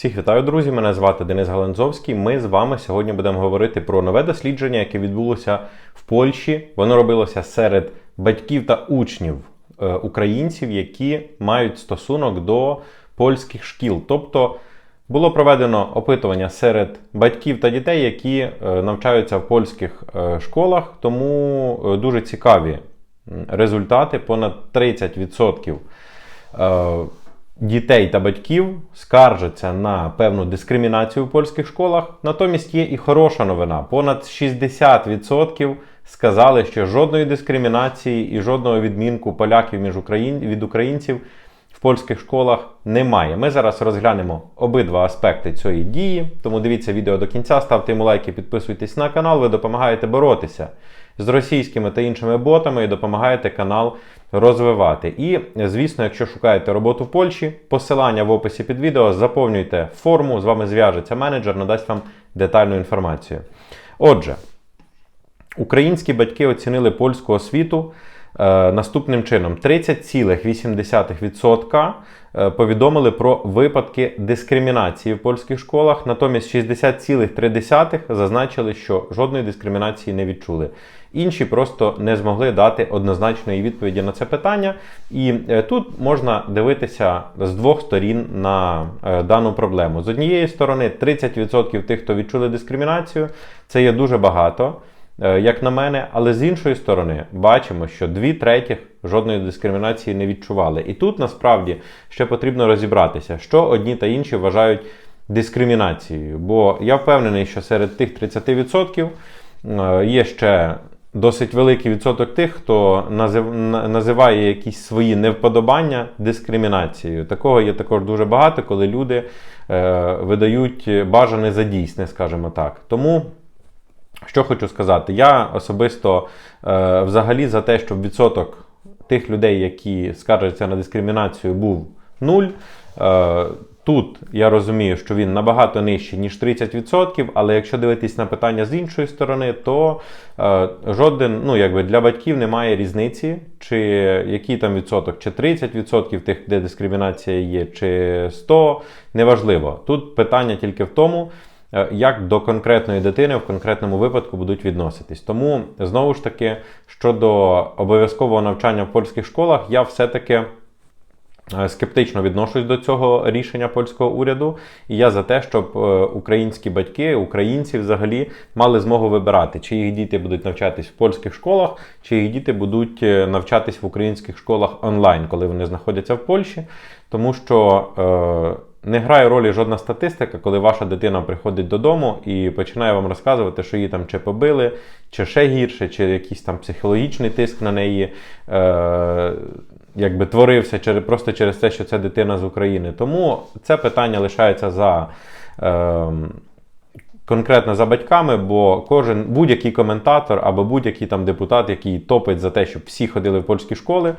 Всіх вітаю, друзі! Мене звати Денис Галанзовський. Ми з вами сьогодні будемо говорити про нове дослідження, яке відбулося в Польщі. Воно робилося серед батьків та учнів е, українців, які мають стосунок до польських шкіл. Тобто було проведено опитування серед батьків та дітей, які е, навчаються в польських е, школах, тому дуже цікаві результати. Понад 30% е, дітей та батьків скаржаться на певну дискримінацію в польських школах. Натомість є і хороша новина. Понад 60% сказали, що жодної дискримінації і жодного відмінку поляків між Україн... від українців в польських школах немає. Ми зараз розглянемо обидва аспекти цієї дії. Тому дивіться відео до кінця, ставте йому лайки, підписуйтесь на канал. Ви допомагаєте боротися з російськими та іншими ботами і допомагаєте канал розвивати. І, звісно, якщо шукаєте роботу в Польщі, посилання в описі під відео, заповнюйте форму, з вами зв'яжеться менеджер, надасть вам детальну інформацію. Отже, українські батьки оцінили польську освіту наступним чином: 30,8% е, повідомили про випадки дискримінації в польських школах, натомість 60,3% зазначили, що жодної дискримінації не відчули. Інші просто не змогли дати однозначної відповіді на це питання. І е, тут можна дивитися з двох сторін на е, дану проблему. З однієї сторони, 30% тих, хто відчули дискримінацію, це є дуже багато, е, як на мене. Але з іншої сторони, бачимо, що дві третіх жодної дискримінації не відчували. І тут насправді ще потрібно розібратися, що одні та інші вважають дискримінацією. Бо я впевнений, що серед тих 30% е, є ще досить великий відсоток тих, хто називає якісь свої невподобання дискримінацією. Такого є також дуже багато, коли люди е, видають бажане за дійсне, скажімо так. Тому. Що хочу сказати, я особисто е, взагалі за те, щоб відсоток тих людей, які скаржаться на дискримінацію, був нуль. Е, тут я розумію, що він набагато нижчий, ніж 30%, але якщо дивитись на питання з іншої сторони, то е, жоден, ну якби для батьків немає різниці, чи який там відсоток, чи 30% тих, де дискримінація є, чи 100, неважливо. Тут питання тільки в тому, як до конкретної дитини в конкретному випадку будуть відноситись. Тому знову ж таки, щодо обов'язкового навчання в польських школах, я все-таки. е, Скептично відношусь до цього рішення польського уряду, і я за те, щоб е, українські батьки, українці взагалі мали змогу вибирати, чи їх діти будуть навчатись в польських школах, чи їх діти будуть е, навчатись в українських школах онлайн, коли вони знаходяться в Польщі, тому що е, не грає ролі жодна статистика, коли ваша дитина приходить додому і починає вам розказувати, що її там чи побили, чи ще гірше, чи якийсь там психологічний тиск на неї. Е, Якби творився просто через те, що це дитина з України. Тому це питання лишається за е, конкретно за батьками, бо кожен будь-який коментатор або будь-який там депутат, який топить за те, щоб всі ходили в польські школи,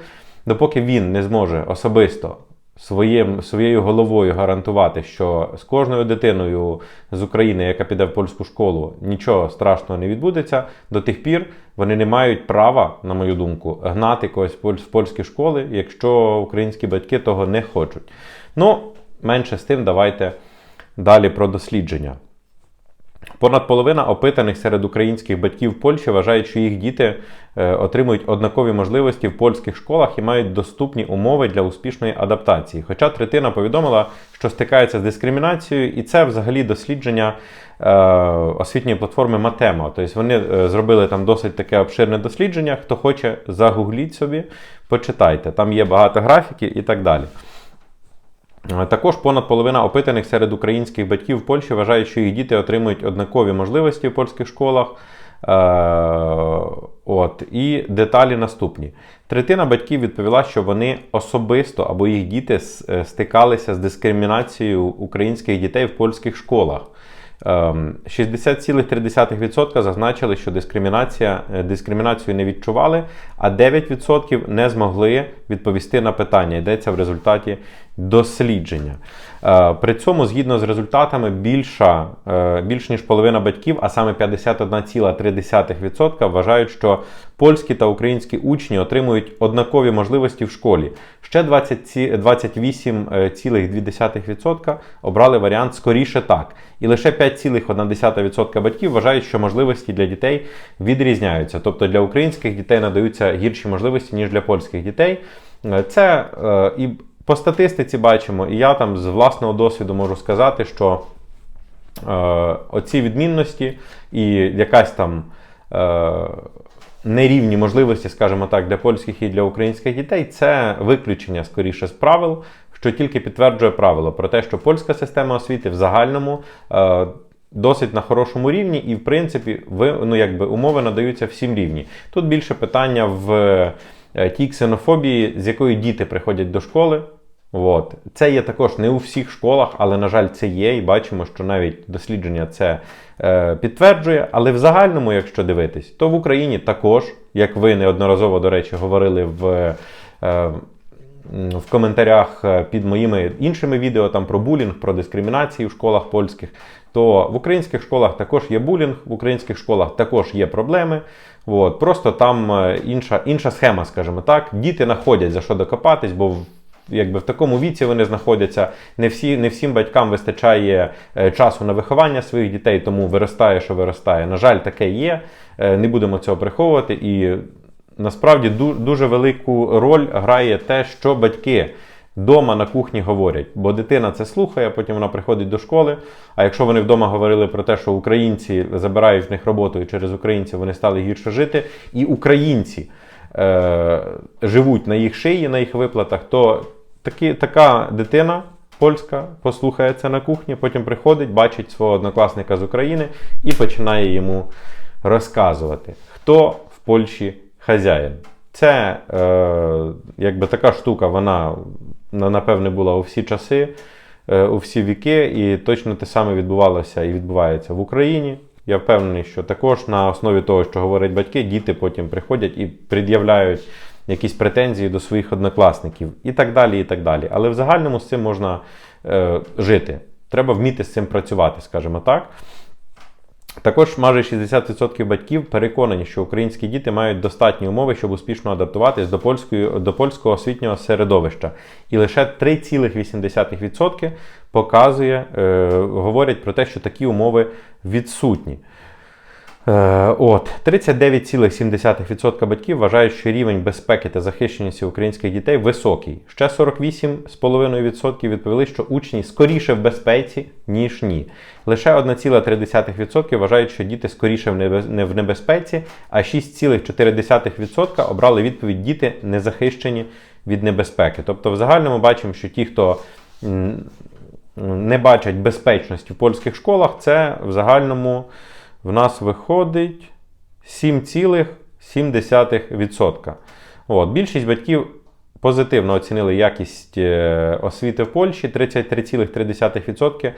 допоки він не зможе особисто своїм, своєю головою гарантувати, що з кожною дитиною з України, яка піде в польську школу, нічого страшного не відбудеться, до тих пір вони не мають права, на мою думку, гнати когось в польські школи, якщо українські батьки того не хочуть. Ну, менше з тим, давайте далі про дослідження. Понад половина опитаних серед українських батьків Польщі вважають, що їх діти е, отримують однакові можливості в польських школах і мають доступні умови для успішної адаптації. Хоча третина повідомила, що стикається з дискримінацією, і це взагалі дослідження е, освітньої платформи Матема. Тобто вони е, зробили там досить таке обширне дослідження. Хто хоче, загугліть собі, почитайте. Там є багато графіків і так далі. Е, Також понад половина опитаних серед українських батьків в Польщі вважають, що їх діти отримують однакові можливості в польських школах. Е, от, і деталі наступні. Третина батьків відповіла, що вони особисто або їх діти е, стикалися з дискримінацією українських дітей в польських школах. Ем, 60,3% зазначили, що дискримінація, е, дискримінацію не відчували, а 9% не змогли відповісти на питання. Йдеться в результаті дослідження. Е, При цьому, згідно з результатами, більша, е, більш ніж половина батьків, а саме 51,3% вважають, що польські та українські учні отримують однакові можливості в школі. Ще 20 28,2% обрали варіант скоріше так. І лише 5,1% батьків вважають, що можливості для дітей відрізняються. Тобто для українських дітей надаються гірші можливості, ніж для польських дітей. Е, Це е, і по статистиці бачимо, і я там з власного досвіду можу сказати, що е, оці відмінності і якась там нерівні можливості, скажімо так, для польських і для українських дітей це виключення скоріше з правил, що тільки підтверджує правило про те, що польська система освіти в загальному. Е, Досить на хорошому рівні, і в принципі ви, ну, якби, умови надаються всім рівні. Тут більше питання в е, тій ксенофобії, з якою діти приходять до школи. От. Це є також не у всіх школах, але, на жаль, це є, і бачимо, що навіть дослідження це е, підтверджує. Але в загальному, якщо дивитись, то в Україні також, як ви неодноразово, до речі, говорили в. Е, в коментарях е, під моїми іншими відео там про булінг, про дискримінацію в школах польських, то в українських школах також є булінг, в українських школах також є проблеми. От, просто там е, інша, інша схема, скажімо так. Діти знаходять за що докопатись, бо якби в такому віці вони знаходяться. Не всі, не всім батькам вистачає е, часу на виховання своїх дітей, тому виростає, що виростає. На жаль, таке є. Не будемо цього приховувати. І насправді дуже велику роль грає те, що батьки вдома на кухні говорять. Бо дитина це слухає, потім вона приходить до школи. А якщо вони вдома говорили про те, що українці забирають в них роботу і через українців вони стали гірше жити, і українці е, живуть на їх шиї, на їх виплатах, то такі, така дитина. Польська послухає це на кухні, потім приходить, бачить свого однокласника з України і починає йому розказувати, хто в Польщі хазяїн. Це е, якби така штука, вона напевне була у всі часи, е, у всі віки, і точно те саме відбувалося і відбувається в Україні. Я впевнений, що також на основі того, що говорять батьки, діти потім приходять і пред'являють якісь претензії до своїх однокласників і так далі. і так далі. Але в загальному з цим можна е, жити. Треба вміти з цим працювати, скажімо так. Також майже 60% батьків переконані, що українські діти мають достатні умови, щоб успішно адаптуватись до, польської, до польського освітнього середовища. І лише 3,8% показує, е, говорять про те, що такі умови відсутні. Е, От 39,7% батьків вважають, що рівень безпеки та захищеності українських дітей високий. Ще 48,5% відповіли, що учні скоріше в безпеці, ніж ні. Лише 1,3% вважають, що діти скоріше не в небезпеці, а 6,4% обрали відповідь діти не захищені від небезпеки. Тобто, в загальному бачимо, що ті, хто не бачать безпечності в польських школах, це в загальному в нас виходить 7,7%. От, більшість батьків позитивно оцінили якість е, освіти в Польщі, 33,3%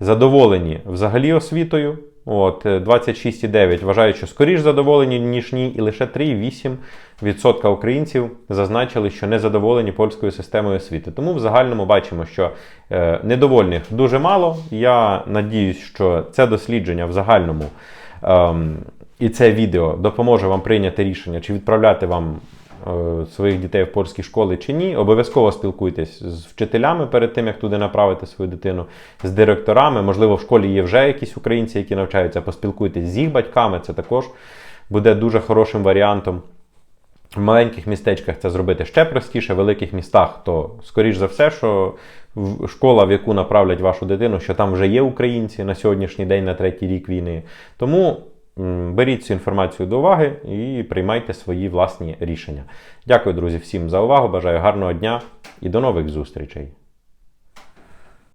задоволені взагалі освітою. От, е, 26,9% вважають, що скоріш задоволені, ніж ні, і лише 3,8% українців зазначили, що не задоволені польською системою освіти. Тому в загальному бачимо, що е, недовольних дуже мало. Я надіюсь, що це дослідження в загальному ем, і це відео допоможе вам прийняти рішення, чи відправляти вам е, своїх дітей в польські школи чи ні. Обов'язково спілкуйтесь з вчителями перед тим, як туди направити свою дитину, з директорами. Можливо, в школі є вже якісь українці, які навчаються. Поспілкуйтесь з їх батьками. Це також буде дуже хорошим варіантом. В маленьких містечках це зробити ще простіше, в великих містах, то скоріш за все, що школа, в яку направлять вашу дитину, що там вже є українці на сьогоднішній день, на третій рік війни. Тому беріть цю інформацію до уваги і приймайте свої власні рішення. Дякую, друзі, всім за увагу. Бажаю гарного дня і до нових зустрічей.